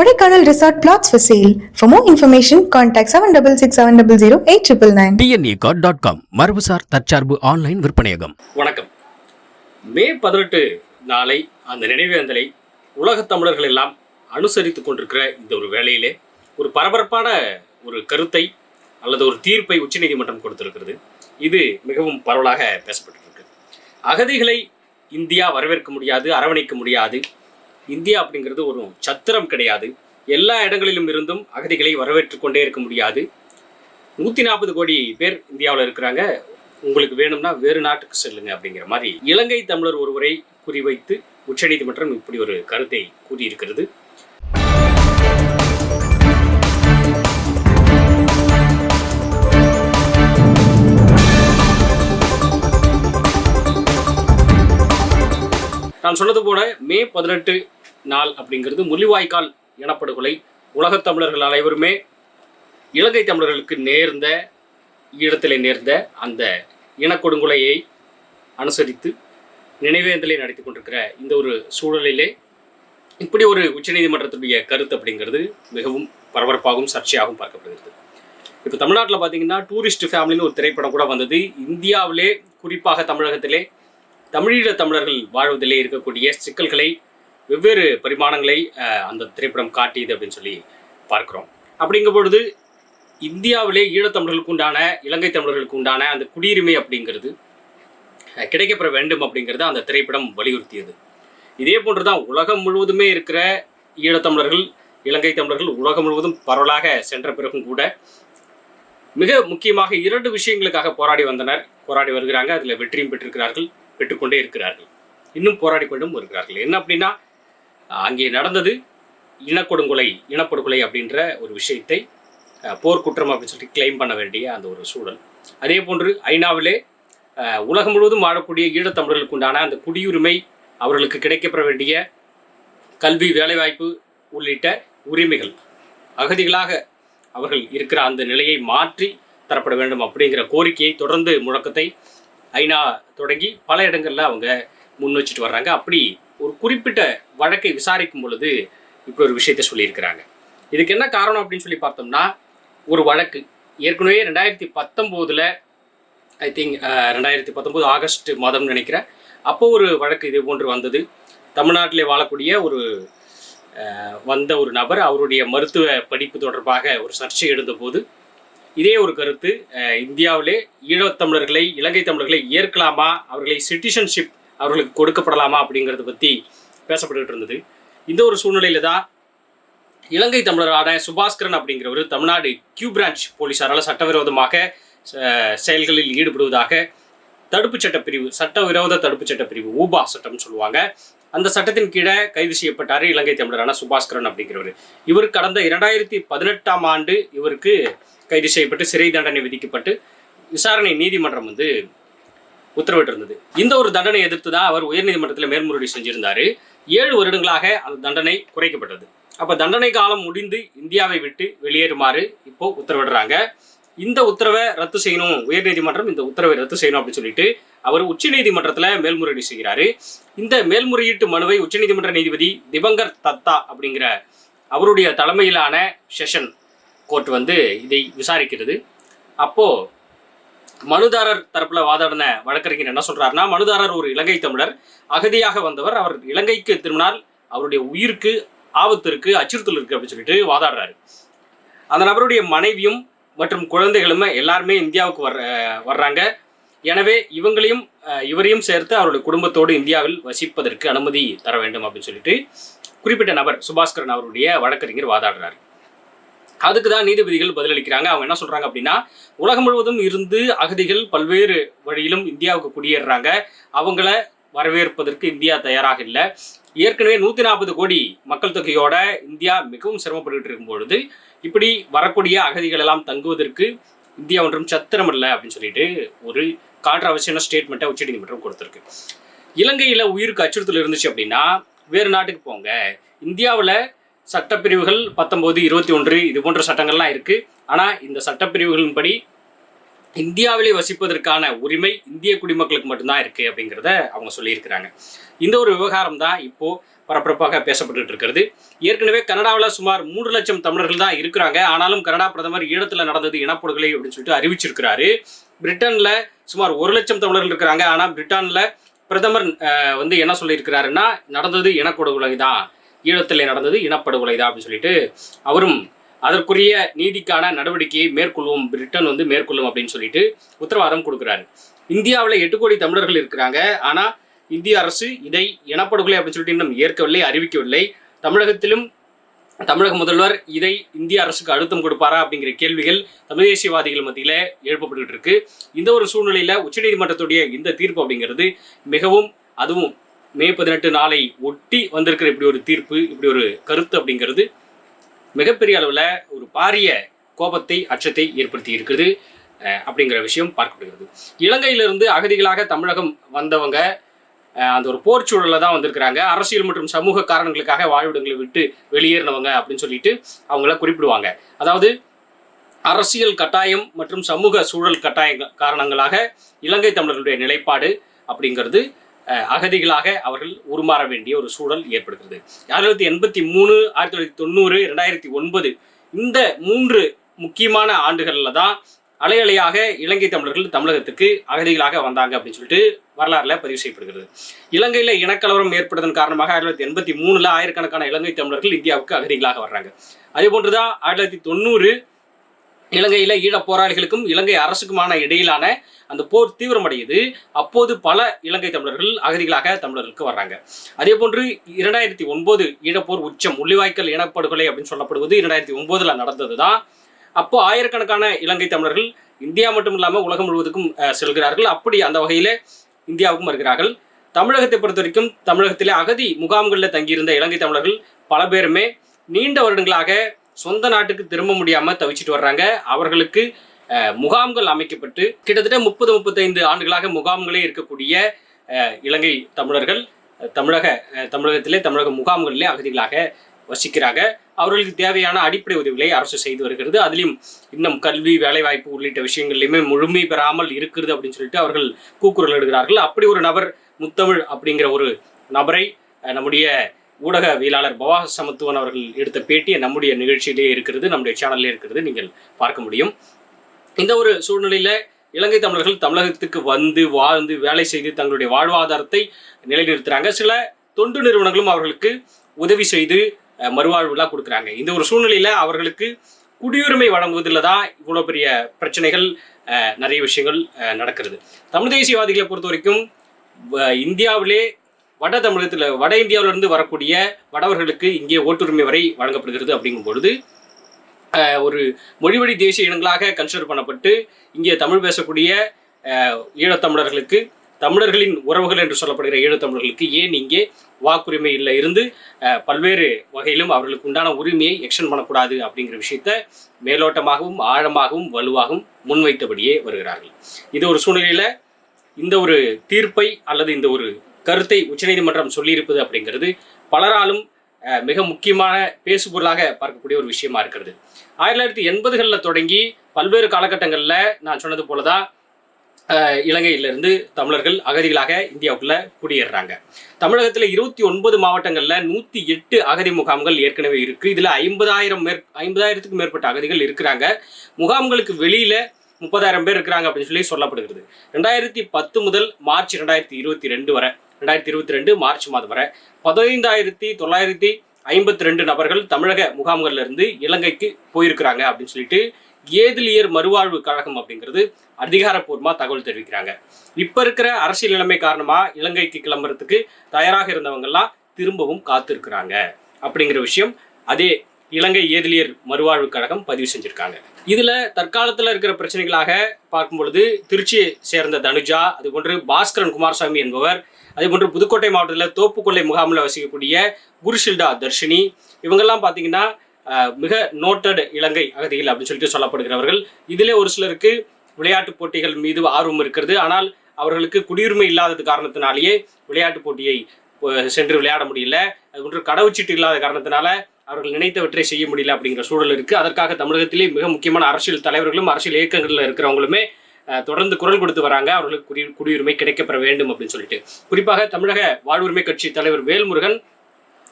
Kodaikanal Resort plots for sale. For more information, contact 7667008999. TNE dot com மரபுசார் தற்சார்பு online விற்பனையகம். வணக்கம். மே பதினெட்டு நாளை அந்த நினைவேந்தலை உலகத் தமிழர்கள் எல்லாம் அனுசரித்து கொண்டிருக்கிற இந்த ஒரு வேளையிலே ஒரு பரபரப்பான ஒரு கருத்தை அல்லது ஒரு தீர்ப்பை உச்சநீதிமன்றம் கொடுத்திருக்கிறது. இது மிகவும் பரவலாக பேசப்பட்டிருக்கு. அகதிகளை இந்தியா வரவேற்க முடியாது அரவணைக்க முடியாது. இந்தியா அப்படிங்கிறது ஒரு சத்திரம் கிடையாது. எல்லா இடங்களிலும் இருந்தும் அகதிகளை வரவேற்று கொண்டே இருக்க முடியாது. நூற்றி நாற்பது கோடி பேர் இந்தியாவில் இருக்கிறாங்க. உங்களுக்கு வேணும்னா வேறு நாட்டுக்கு செல்லுங்க அப்படிங்கிற மாதிரி இலங்கை தமிழர் ஒருவரை குறிவைத்து உச்சநீதிமன்றம் இப்படி ஒரு கருத்தை கூறியிருக்கிறது. நான் சொன்னது போல மே பதினெட்டு நாள் அப்படிங்கிறது முள்ளிவாய்க்கால் இனப்படுகொலை உலகத் தமிழர்கள் அனைவருமே இலங்கை தமிழர்களுக்கு நேர்ந்த இடத்திலே நேர்ந்த அந்த இனக்கொடுங்கொலையை அனுசரித்து நினைவேந்தலை நடத்தி கொண்டிருக்கிற இந்த ஒரு சூழலிலே இப்படி ஒரு உச்சநீதிமன்றத்துடைய கருத்து அப்படிங்கிறது மிகவும் பரபரப்பாகவும் சர்ச்சையாகவும் பார்க்கப்படுகிறது. இப்போ தமிழ்நாட்டில் பார்த்தீங்கன்னா டூரிஸ்ட் ஃபேமிலின்னு ஒரு திரைப்படம் கூட வந்தது. இந்தியாவிலே குறிப்பாக தமிழகத்திலே தமிழீழ தமிழர்கள் வாழ்வதிலே இருக்கக்கூடிய சிக்கல்களை வெவ்வேறு பரிமாணங்களை அந்த திரைப்படம் காட்டியது அப்படின்னு சொல்லி பார்க்கிறோம். அப்படிங்கும் பொழுது இந்தியாவிலே ஈழத்தமிழர்களுக்கு உண்டான இலங்கை தமிழர்களுக்கு உண்டான அந்த குடியுரிமை அப்படிங்கிறது கிடைக்கப்பெற வேண்டும் அப்படிங்கிறது அந்த திரைப்படம் வலியுறுத்தியது. இதே போன்று தான் உலகம் முழுவதுமே இருக்கிற ஈழத்தமிழர்கள் இலங்கை தமிழர்கள் உலகம் முழுவதும் பரவலாக சென்ற பிறகும் கூட மிக முக்கியமாக இரண்டு விஷயங்களுக்காக போராடி வந்தனர். போராடி வருகிறாங்க அதில் வெற்றியும் பெற்றிருக்கிறார்கள் பெற்றுக்கொண்டே இருக்கிறார்கள். இன்னும் போராடி கொண்டும் இருக்கிறார்கள் என்ன அப்படின்னா அங்கே நடந்தது இனக்கொடுங்கொலை இனப்படுகொலை அப்படின்ற ஒரு விஷயத்தை போர்க்குற்றம் அப்படின்னு சொல்லிட்டு கிளைம் பண்ண வேண்டிய அந்த ஒரு சூழல். அதே போன்று ஐநாவிலே உலகம் முழுவதும் வாழக்கூடிய ஈழத்தமிழர்களுக்கு உண்டான அந்த குடியுரிமை அவர்களுக்கு கிடைக்கப்பெற வேண்டிய கல்வி வேலைவாய்ப்பு உள்ளிட்ட உரிமைகள் அகதிகளாக அவர்கள் இருக்கிற அந்த நிலையை மாற்றி தரப்பட வேண்டும் அப்படிங்கிற கோரிக்கையை தொடர்ந்து முழக்கத்தை ஐநா தொடங்கி பல இடங்களில் அவங்க முன் வச்சுட்டு வர்றாங்க. அப்படி ஒரு குறிப்பிட்ட வழக்கை விசாரிக்கும் பொழுது இப்படி ஒரு விஷயத்தை சொல்லியிருக்கிறாங்க. இதுக்கு என்ன காரணம் அப்படின்னு சொல்லி பார்த்தோம்னா ஒரு வழக்கு. ஏற்கனவே ரெண்டாயிரத்தி பத்தொம்போதில் ஐ திங்க் ரெண்டாயிரத்தி பத்தொம்போது ஆகஸ்ட் மாதம்னு நினைக்கிறேன். அப்போ ஒரு வழக்கு இது போன்று வந்தது. தமிழ்நாட்டிலே வாழக்கூடிய ஒரு வந்த ஒரு நபர் அவருடைய மருத்துவ படிப்பு தொடர்பாக ஒரு சர்ச்சை எழுந்தபோது இதே ஒரு கருத்து இந்தியாவிலே ஈழத்தமிழர்களை இலங்கை தமிழர்களை ஏற்கலாமா? அவர்களை சிட்டிசன்ஷிப் அவர்களுக்கு கொடுக்கப்படலாமா அப்படிங்கிறத பற்றி பேசப்பட்டுக்கிட்டு இருந்தது. இந்த ஒரு சூழ்நிலையில் தான் இலங்கை தமிழரான சுபாஸ்கரன் அப்படிங்கிறவர் தமிழ்நாடு கியூ பிரான்ச் போலீசாரால் சட்டவிரோதமாக செயல்களில் ஈடுபடுவதாக தடுப்பு சட்ட பிரிவு சட்டவிரோத தடுப்பு சட்ட பிரிவு ஊபா சட்டம்னு சொல்லுவாங்க. அந்த சட்டத்தின் கீழே கைது செய்யப்பட்டார் இலங்கை தமிழரான சுபாஸ்கரன் அப்படிங்கிறவர். இவர் கடந்த இரண்டாயிரத்தி பதினெட்டாம் ஆண்டு இவருக்கு கைது செய்யப்பட்டு சிறை தண்டனை விதிக்கப்பட்டு விசாரணை நீதிமன்றம் வந்து உத்தரவிட்டிருந்தது. இந்த ஒரு தண்டனை எதிர்த்து தான் அவர் உயர்நீதிமன்றத்தில் மேல்முறையீடு செஞ்சிருந்தாரு. ஏழு வருடங்களாக அந்த தண்டனை குறைக்கப்பட்டது. அப்ப தண்டனை காலம் முடிந்து இந்தியாவை விட்டு வெளியேறுமாறு இப்போ உத்தரவிடுறாங்க. இந்த உத்தரவை ரத்து செய்யணும் உயர்நீதிமன்றம் இந்த உத்தரவை ரத்து செய்யணும் அப்படின்னு சொல்லிட்டு அவர் உச்சநீதிமன்றத்தில் மேல்முறையீடு செய்கிறாரு. இந்த மேல்முறையீட்டு மனுவை உச்சநீதிமன்ற நீதிபதி திவங்கர் தத்தா அப்படிங்கிற அவருடைய தலைமையிலான செஷன் கோர்ட் வந்து இதை விசாரிக்கிறது. அப்போ மனுதாரர் தரப்புல வாதாடின வழக்கறிஞர் என்ன சொல்றாருன்னா மனுதாரர் ஒரு இலங்கை தமிழர். அகதியாக வந்தவர். அவர் இலங்கைக்கு திரும்பினால் அவருடைய உயிருக்கு ஆபத்து இருக்கு அச்சுறுத்தல் இருக்கு அப்படின்னு சொல்லிட்டு வாதாடுறாரு. அந்த நபருடைய மனைவியும் மற்றும் குழந்தைகளுமே எல்லாருமே இந்தியாவுக்கு வர்ற வர்றாங்க. எனவே இவங்களையும் இவரையும் சேர்த்து அவருடைய குடும்பத்தோடு இந்தியாவில் வசிப்பதற்கு அனுமதி தர வேண்டும் அப்படின்னு சொல்லிட்டு குறிப்பிட்ட நபர் சுபாஸ்கரன் அவருடைய வழக்கறிஞர் வாதாடுறாரு. அதுக்கு தான் நீதிபதிகள் பதிலளிக்கிறாங்க. அவங்க என்ன சொல்றாங்க அப்படின்னா உலகம் முழுவதும் இருந்து அகதிகள் பல்வேறு வழியிலும் இந்தியாவுக்கு குடியேறுறாங்க. அவங்கள வரவேற்பதற்கு இந்தியா தயாராக இல்லை. ஏற்கனவே நூற்றி நாற்பது கோடி மக்கள் தொகையோட இந்தியா மிகவும் சிரமப்பட்டுக்கிட்டு இருக்கும் பொழுது இப்படி வரக்கூடிய அகதிகள் எல்லாம் தங்குவதற்கு இந்தியா ஒன்றும் சத்திரம் இல்லை அப்படின்னு சொல்லிட்டு ஒரு கான்ட்ரவர்சியான ஸ்டேட்மெண்ட்டை உச்சநீதிமன்றம் கொடுத்துருக்கு. இலங்கையில் உயிருக்கு அச்சுறுத்தல் இருந்துச்சு அப்படின்னா வேறு நாட்டுக்கு போங்க. இந்தியாவில் சட்டப்பிரிவுகள் பத்தொம்போது இருபத்தி ஒன்று இது போன்ற சட்டங்கள்லாம் இருக்குது ஆனால் இந்த சட்டப்பிரிவுகளின்படி இந்தியாவிலே வசிப்பதற்கான உரிமை இந்திய குடிமக்களுக்கு மட்டும்தான் இருக்குது அப்படிங்கிறத அவங்க சொல்லியிருக்கிறாங்க. இந்த ஒரு விவகாரம் தான் இப்போது பரபரப்பாக பேசப்பட்டுட்டு இருக்கிறது. ஏற்கனவே கனடாவில் சுமார் மூன்று லட்சம் தமிழர்கள் தான் இருக்கிறாங்க. ஆனாலும் கனடா பிரதமர் ஈழத்தில் நடந்தது இனப்படுகொலை அப்படின்னு சொல்லிட்டு அறிவிச்சிருக்கிறாரு. பிரிட்டனில் சுமார் ஒரு லட்சம் தமிழர்கள் இருக்கிறாங்க. ஆனால் பிரிட்டனில் பிரதமர் வந்து என்ன சொல்லியிருக்கிறாருன்னா நடந்தது இனப்படுகொலை தான் ஈழத்தில் நடந்தது இனப்படுகொலை தான் அப்படின்னு சொல்லிட்டு அவரும் அதற்குரிய நீதிக்கான நடவடிக்கையை மேற்கொள்வோம் பிரிட்டன் வந்து மேற்கொள்ளும் அப்படின்னு சொல்லிட்டு உத்தரவாதம் கொடுக்குறாரு. இந்தியாவில் எட்டு கோடி தமிழர்கள் இருக்கிறாங்க. ஆனால் இந்திய அரசு இதை இனப்படுகொலை அப்படின்னு சொல்லிட்டு இன்னும் ஏற்கவில்லை அறிவிக்கவில்லை. தமிழகத்திலும் தமிழக முதல்வர் இதை இந்திய அரசுக்கு அழுத்தம் கொடுப்பாரா அப்படிங்கிற கேள்விகள் தமிழ் தேசியவாதிகள் மத்தியில் எழுப்பப்பட்டு இருக்கு. இந்த ஒரு சூழ்நிலையில உச்சநீதிமன்றத்துடைய இந்த தீர்ப்பு அப்படிங்கிறது மிகவும் அதுவும் மே பதினெட்டு நாளை ஒட்டி வந்திருக்கிற இப்படி ஒரு தீர்ப்பு இப்படி ஒரு கருத்து அப்படிங்கிறது மிகப்பெரிய அளவில் ஒரு பாரிய கோபத்தை அச்சத்தை ஏற்படுத்தி இருக்கிறது அப்படிங்கிற விஷயம் பார்க்கப்படுகிறது. இலங்கையிலிருந்து அகதிகளாக தமிழகம் வந்தவங்க அந்த ஒரு போர் சூழலில் தான் வந்திருக்கிறாங்க. அரசியல் மற்றும் சமூக காரணங்களுக்காக வாழ்விடங்களை விட்டு வெளியேறினவங்க அப்படின்னு சொல்லிட்டு அவங்கள குறிப்பிடுவாங்க. அதாவது அரசியல் கட்டாயம் மற்றும் சமூக சூழல் கட்டாய காரணங்களாக இலங்கை தமிழர்களுடைய நிலைப்பாடு அப்படிங்கிறது அகதிகளாக அவர்கள் உருமாற வேண்டிய ஒரு சூழல் ஏற்படுகிறது. ஆயிரத்தி தொள்ளாயிரத்தி எண்பத்தி மூணு ஆயிரத்தி தொள்ளாயிரத்தி தொண்ணூறு ரெண்டாயிரத்தி ஒன்பது இந்த மூன்று முக்கியமான ஆண்டுகளில் தான் அலை அலையாக இலங்கை தமிழர்கள் தமிழகத்துக்கு அகதிகளாக வந்தாங்க அப்படின்னு சொல்லிட்டு வரலாறுல பதிவு செய்யப்படுகிறது. இலங்கையில் இனக்கலவரம் ஏற்பட்டதன் காரணமாக ஆயிரத்தி தொள்ளாயிரத்தி எண்பத்தி மூணுல ஆயிரக்கணக்கான இலங்கை தமிழர்கள் இந்தியாவுக்கு அகதிகளாக வர்றாங்க. அதே போன்றுதான் ஆயிரத்தி தொள்ளாயிரத்தி தொண்ணூறு இலங்கையில் ஈழப் போராளிகளுக்கும் இலங்கை அரசுக்குமான இடையிலான அந்த போர் தீவிரமடையுது. அப்போது பல இலங்கை தமிழர்கள் அகதிகளாக தமிழர்களுக்கு வர்றாங்க. அதே போன்று இரண்டாயிரத்தி ஒன்பது ஈழப்போர் உச்சம் முள்ளிவாய்க்கல் இனப்படுகொலை அப்படின்னு சொல்லப்படுவது இரண்டாயிரத்தி ஒன்பதுல நடந்தது தான் அப்போ ஆயிரக்கணக்கான இலங்கை தமிழர்கள் இந்தியா மட்டும் இல்லாமல் உலகம் முழுவதுக்கும் செல்கிறார்கள். அப்படி அந்த வகையில் இந்தியாவுக்கும் வருகிறார்கள். தமிழகத்தை பொறுத்த வரைக்கும் தமிழகத்திலே அகதி முகாம்களில் தங்கியிருந்த இலங்கை தமிழர்கள் பல பேருமே நீண்ட வருடங்களாக சொந்த நாட்டுக்கு திரும்ப முடியாம தவிச்சிட்டு வர்றாங்க. அவர்களுக்கு முகாம்கள் அமைக்கப்பட்டு கிட்டத்தட்ட முப்பது முப்பத்தைந்து ஆண்டுகளாக முகாம்களே இருக்கக்கூடிய இலங்கை தமிழர்கள் தமிழக தமிழகத்திலே தமிழக முகாம்களிலே அகதிகளாக வசிக்கிறாங்க. அவர்களுக்கு தேவையான அடிப்படை உதவிகளை அரசு செய்து வருகிறது. அதிலும் இன்னும் கல்வி வேலைவாய்ப்பு உள்ளிட்ட விஷயங்கள்லையுமே முழுமை பெறாமல் இருக்கிறது அப்படின்னு சொல்லிட்டு அவர்கள் கூக்குரல் எடுகிறார்கள் அப்படி ஒரு நபர் முத்தமிழ் அப்படிங்கிற ஒரு நபரை நம்முடைய ஊடகவியலாளர் பவாக சமத்துவன் அவர்கள் எடுத்த பேட்டியை நம்முடைய நிகழ்ச்சியிலே இருக்கிறது நம்முடைய சேனல்லே இருக்கிறது நீங்கள் பார்க்க முடியும். இந்த ஒரு சூழ்நிலையில் இலங்கை தமிழர்கள் தமிழகத்துக்கு வந்து வாழ்ந்து வேலை செய்து தங்களுடைய வாழ்வாதாரத்தை நிலைநிறுத்துறாங்க. சில தொண்டு நிறுவனங்களும் அவர்களுக்கு உதவி செய்து மறுவாழ்வுலாம் கொடுக்குறாங்க. இந்த ஒரு சூழ்நிலையில் அவர்களுக்கு குடியுரிமை வழங்குவதில் தான் இவ்வளோ பெரிய பிரச்சனைகள் நிறைய விஷயங்கள் நடக்கிறது. தமிழ் தேசியவாதிகளை பொறுத்த வரைக்கும் இந்தியாவிலே வட தமிழகத்தில் வட இந்தியாவிலிருந்து வரக்கூடிய வடவர்களுக்கு இங்கே ஓட்டுரிமை வரை வழங்கப்படுகிறது அப்படிங்கும் பொழுது ஒரு மொழிவழி தேசிய இனங்களாக கன்சிடர் பண்ணப்பட்டு இங்கே தமிழ் பேசக்கூடிய ஈழத்தமிழர்களுக்கு தமிழர்களின் உறவுகள் என்று சொல்லப்படுகிற ஈழத்தமிழர்களுக்கு ஏன் இங்கே வாக்குரிமை இல்லை இருந்து பல்வேறு வகையிலும் அவர்களுக்கு உண்டான உரிமையை எக்ஷன் பண்ணக்கூடாது அப்படிங்கிற விஷயத்த மேலோட்டமாகவும் ஆழமாகவும் வலுவாகவும் முன்வைத்தபடியே வருகிறார்கள். இது ஒரு சூழ்நிலையில் இந்த ஒரு தீர்ப்பை அல்லது இந்த ஒரு கருத்தை உச்சநீதிமன்றம் சொல்லியிருப்பது அப்படிங்கிறது பலராலும் மிக முக்கியமான பேசுபொருளாக பார்க்கக்கூடிய ஒரு விஷயமா இருக்கிறது. ஆயிரத்தி தொள்ளாயிரத்தி எண்பதுகளில் தொடங்கி பல்வேறு காலகட்டங்களில் நான் சொன்னது போல தான் இலங்கையிலிருந்து தமிழர்கள் அகதிகளாக இந்தியாவுக்குள்ள குடியேறுறாங்க. தமிழகத்தில் இருபத்தி ஒன்பது மாவட்டங்களில் நூற்றி எட்டு அகதி முகாம்கள் ஏற்கனவே இருக்கு. இதில் ஐம்பதாயிரம் மேற் ஐம்பதாயிரத்துக்கும் மேற்பட்ட அகதிகள் இருக்கிறாங்க. முகாம்களுக்கு வெளியில முப்பதாயிரம் பேர் இருக்கிறாங்க அப்படின்னு சொல்லி சொல்லப்படுகிறது. ரெண்டாயிரத்தி பத்து முதல் மார்ச் ரெண்டாயிரத்தி இருபத்தி ரெண்டு வரை ரெண்டாயிரத்தி இருபத்தி ரெண்டு மார்ச் மாதம் வரை பதினைந்தாயிரத்தி தொள்ளாயிரத்தி ஐம்பத்தி ரெண்டு நபர்கள் தமிழக முகாம்கள்ல இருந்து இலங்கைக்கு போயிருக்கிறாங்க அப்படின்னு சொல்லிட்டு ஏதிலியர் மறுவாழ்வு கழகம் அப்படிங்கிறது அதிகாரப்பூர்வமாக தகவல் தெரிவிக்கிறாங்க. இப்போ இருக்கிற அரசியல் நிலைமை காரணமாக இலங்கைக்கு கிளம்புறதுக்கு தயாராக இருந்தவங்கெல்லாம் திரும்பவும் காத்திருக்கிறாங்க அப்படிங்கிற விஷயம் அதே இலங்கை ஏதிலியர் மறுவாழ்வு கழகம் பதிவு செஞ்சுருக்காங்க. இதில் தற்காலத்தில் இருக்கிற பிரச்சனைகளாக பார்க்கும் பொழுது திருச்சியை சேர்ந்த தனுஜா அதுபோன்று பாஸ்கரன் குமாரசாமி என்பவர் அதேபோன்று புதுக்கோட்டை மாவட்டத்தில் தோப்புக்கொள்ளை முகாமில் வசிக்கக்கூடிய குருஷில்டா தர்ஷினி இவங்கெல்லாம் பார்த்தீங்கன்னா மிக நோட்டட் இலங்கை அகதிகள் அப்படின்னு சொல்லிட்டு சொல்லப்படுகிறவர்கள். இதிலே ஒரு சிலருக்கு விளையாட்டு போட்டிகள் மீது ஆர்வம் இருக்கிறது. ஆனால் அவர்களுக்கு குடியுரிமை இல்லாதது காரணத்தினாலேயே விளையாட்டு போட்டியை சென்று விளையாட முடியல. அதுபோன்று கடவுச்சீட்டு இல்லாத காரணத்தினால அவர்கள் நினைத்தவற்றை செய்ய முடியல அப்படிங்கிற சூழல் இருக்குது அதற்காக தமிழகத்திலே மிக முக்கியமான அரசியல் தலைவர்களும் அரசியல் இயக்கங்களில் இருக்கிறவங்களுமே தொடர்ந்து குரல் கொடுத்து வராங்க. அவர்களுக்கு குடி குடியுரிமை கிடைக்கப்பெற வேண்டும் அப்படின்னு சொல்லிட்டு. குறிப்பாக தமிழக வாழ்வுரிமை கட்சி தலைவர் வேல்முருகன்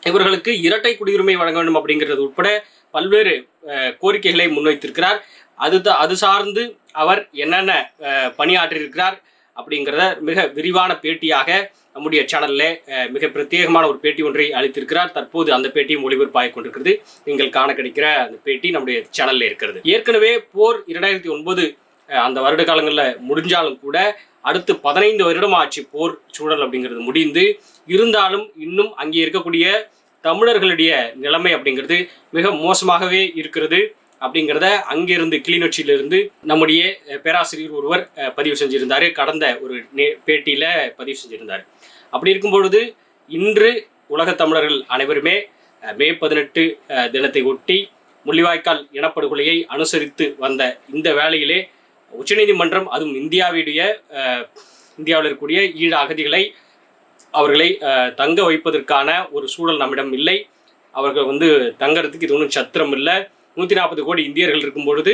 இவர்களுக்கு இரட்டை குடியுரிமை வழங்க வேண்டும் அப்படிங்கிறது உட்பட பல்வேறு கோரிக்கைகளை முன்வைத்திருக்கிறார். அது த- அது சார்ந்து அவர் என்னென்ன பணியாற்றியிருக்கிறார் அப்படிங்கிறத மிக விரிவான பேட்டியாக நம்முடைய சேனலில் மிக பிரத்யேகமான ஒரு பேட்டி ஒன்றை அளித்திருக்கிறார். தற்போது அந்த பேட்டியும் ஒளிபரப்பாகிக் கொண்டிருக்கிறது. நீங்கள் காண கிடைக்கிற அந்த பேட்டி நம்முடைய சேனலில் இருக்கிறது. ஏற்கனவே போர் இரண்டாயிரத்தி ஒன்பது அந்த வருட காலங்களில் முடிஞ்சாலும் கூட அடுத்து பதினைந்து வருடம் ஆச்சு போர் சூழல் அப்படிங்கிறது முடிந்து இருந்தாலும் இன்னும் அங்கே இருக்கக்கூடிய தமிழர்களுடைய நிலைமை அப்படிங்கிறது மிக மோசமாகவே இருக்கிறது அப்படிங்கிறத அங்கிருந்து கிளிநொச்சியிலிருந்து நம்முடைய பேராசிரியர் ஒருவர் பதிவு செஞ்சிருந்தார். கடந்த ஒரு நே- பேட்டியில் பதிவு செஞ்சிருந்தார். அப்படி இருக்கும் பொழுது இன்று உலக தமிழர்கள் அனைவருமே மே பதினெட்டு தினத்தை ஒட்டி முள்ளிவாய்க்கால் இனப்படுகொலையை அனுசரித்து வந்த இந்த வேளையிலே உச்சநீதிமன்றம் அதுவும் இந்தியாவுடைய இந்தியாவில் இருக்கக்கூடிய ஈழ அகதிகளை அவர்களை தங்க வைப்பதற்கான ஒரு சூழல் நம்மிடம் இல்லை. அவர்கள் வந்து தங்கறதுக்கு இது ஒன்றும் சத்திரம் இல்லை. நூற்றி நாற்பது கோடி இந்தியர்கள் இருக்கும் பொழுது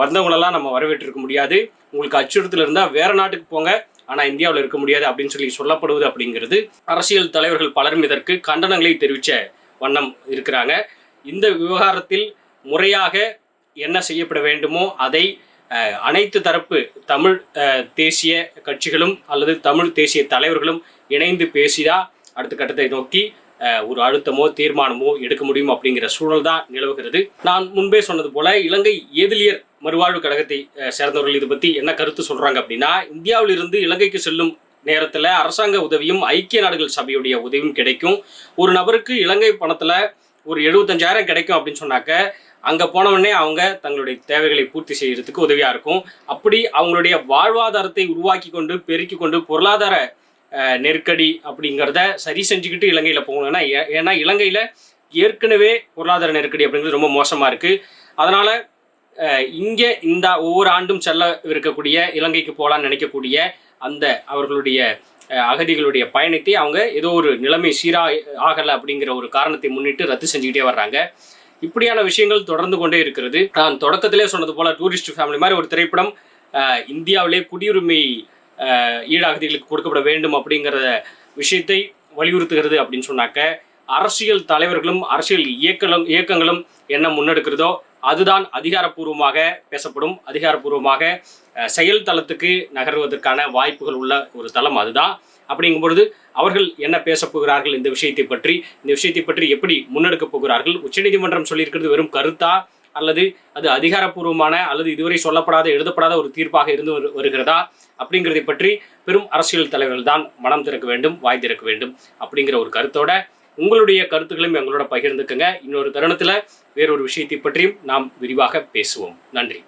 வந்தவங்களெல்லாம் நம்ம வரவேற்றிருக்க முடியாது. உங்களுக்கு அச்சுறுத்தல் இருந்தால் வேறு நாட்டுக்கு போங்க. ஆனால் இந்தியாவில் இருக்க முடியாது அப்படின்னு சொல்லி சொல்லப்படுவது அப்படிங்கிறது. அரசியல் தலைவர்கள் பலரும் இதற்கு கண்டனங்களை தெரிவித்த வண்ணம் இருக்கிறாங்க. இந்த விவகாரத்தில் முறையாக என்ன செய்யப்பட வேண்டுமோ அதை அனைத்து தரப்பு தமிழ் தேசிய கட்சிகளும் அல்லது தமிழ் தேசிய தலைவர்களும் இணைந்து பேசிதா அடுத்த கட்டத்தை நோக்கி ஒரு அழுத்தமோ தீர்மானமோ எடுக்க முடியும் அப்படிங்கிற சூழல் தான் நிலவுகிறது. நான் முன்பே சொன்னது போல இலங்கை ஏதிலியர் மறுவாழ்வு கழகத்தை சேர்ந்தவர்கள் இது பற்றி என்ன கருத்து சொல்றாங்க அப்படின்னா இந்தியாவிலிருந்து இலங்கைக்கு செல்லும் நேரத்தில் அரசாங்க உதவியும் ஐக்கிய நாடுகள் சபையுடைய உதவியும் கிடைக்கும். ஒரு நபருக்கு இலங்கை பணத்தில் ஒரு எழுபத்தஞ்சாயிரம் கிடைக்கும் அப்படின்னு சொன்னாக்க அங்கே போனவுடனே அவங்க தங்களுடைய தேவைகளை பூர்த்தி செய்யறதுக்கு உதவியாக இருக்கும். அப்படி அவங்களுடைய வாழ்வாதாரத்தை உருவாக்கி கொண்டு பெருக்கி கொண்டு பொருளாதார நெருக்கடி அப்படிங்கிறத சரி செஞ்சுக்கிட்டு இலங்கையில் போகணும்னா ஏன்னா ஏ- இலங்கையில் ஏற்கனவே பொருளாதார நெருக்கடி அப்படிங்கிறது ரொம்ப மோசமாக இருக்குது அதனால் இங்கே இந்த ஒவ்வொரு ஆண்டும் செல்ல இருக்கக்கூடிய இலங்கைக்கு போகலான்னு நினைக்கக்கூடிய அந்த அவர்களுடைய அகதிகளுடைய பயணத்தை அவங்க ஏதோ ஒரு நிலைமை சீரா ஆகலை அப்படிங்கிற ஒரு காரணத்தை முன்னிட்டு ரத்து செஞ்சுக்கிட்டே வர்றாங்க. இப்படியான விஷயங்கள் தொடர்ந்து கொண்டே இருக்கிறது. நான் தொடக்கத்திலே சொன்னது போல டூரிஸ்ட் ஃபேமிலி மாதிரி ஒரு திரைப்படம் இந்தியாவிலே குடியுரிமை ஈடாகதிகளுக்கு கொடுக்கப்பட வேண்டும் அப்படிங்கிற விஷயத்தை வலியுறுத்துகிறது அப்படின்னு சொன்னாக்க அரசியல் தலைவர்களும் அரசியல் இயக்கங்களும் இயக்கங்களும் என்ன முன்னெடுக்கிறதோ அதுதான் அதிகாரப்பூர்வமாக பேசப்படும். அதிகாரப்பூர்வமாக செயல் தளத்துக்கு நகர்வதற்கான வாய்ப்புகள் உள்ள ஒரு தளம் அதுதான். அப்படிங்கும் பொழுது அவர்கள் என்ன பேசப் போகிறார்கள் இந்த விஷயத்தை பற்றி? இந்த விஷயத்தை பற்றி எப்படி முன்னெடுக்கப் போகிறார்கள்? உச்சநீதிமன்றம் சொல்லியிருக்கிறது வெறும் கருத்தா? அல்லது அது அதிகாரப்பூர்வமான அல்லது இதுவரை சொல்லப்படாத எழுதப்படாத ஒரு தீர்ப்பாக இருந்து வருகிறதா? அப்படிங்கிறதை பற்றி பெரும் அரசியல் தலைவர்கள் தான் மனம் திறக்க வேண்டும் வாய் திறக்க வேண்டும் அப்படிங்கிற ஒரு கருத்தோட உங்களுடைய கருத்துக்களையும் எங்களோட பகிர்ந்துக்குங்க. இன்னொரு தருணத்தில் வேறொரு விஷயத்தை பற்றியும் நாம் விரிவாக பேசுவோம். நன்றி.